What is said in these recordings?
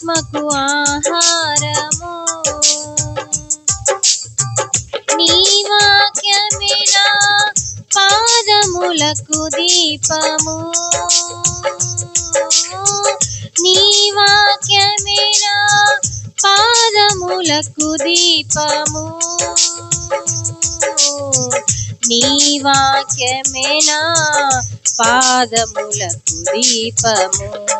ఆత్మకు ఆహారము. నీ వాక్యమే పాదములకు దీపము. నీ వాక్యమే పాదములకు దీపము. నీ వాక్యమేనా పాదములకు దీపము.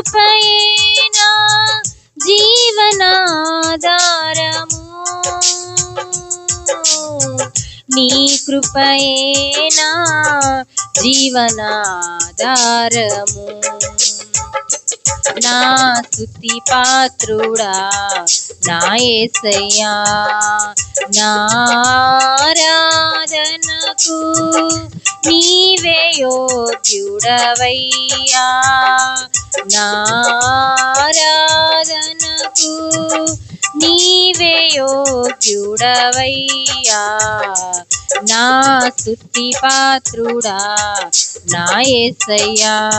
కృపయే నా జీవనాధారము. నీ కృపయే నా జీవనాధారము. నా స్థుతి పాత్రుడా నా ఏసయ్యా నారాధనకు నీవే యోగ్యుడవయ్యా. నారాధనకు నీవే యోగ్యుడవయ్యా. నా స్తుతి పాత్రుడా నా యేసయ్యా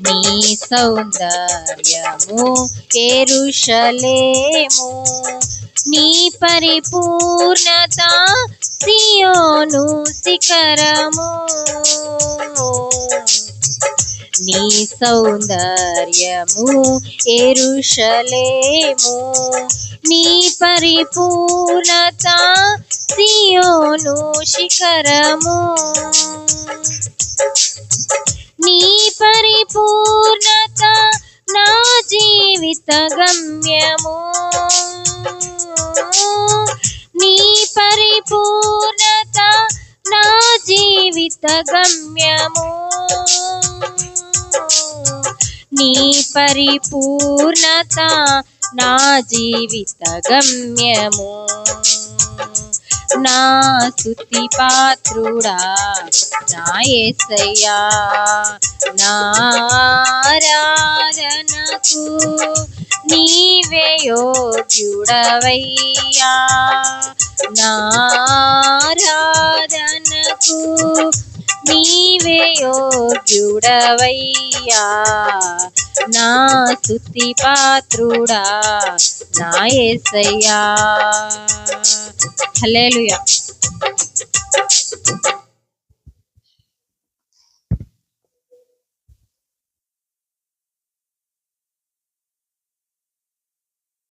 నీ సౌందర్యము ఎరుషలేము. నీ పరిపూర్ణత సియోను శిఖరము. నీ సౌందర్యము ఎరుషలేము. నీ పరిపూర్ణత సియోను శిఖరము. గమ్యము నీ పరిపూర్ణత నా జీవిత గమ్యము నా స్థుతి పాత్రుడా నా యేసయ్యా నారాధనకు నీవే యోగ్యుడవయ్యా నారాధనకు నీవే యోగ్యుడవయ్యా నా స్థుతి పాత్రుడా నా ఏసయ్యా. హలేలుయా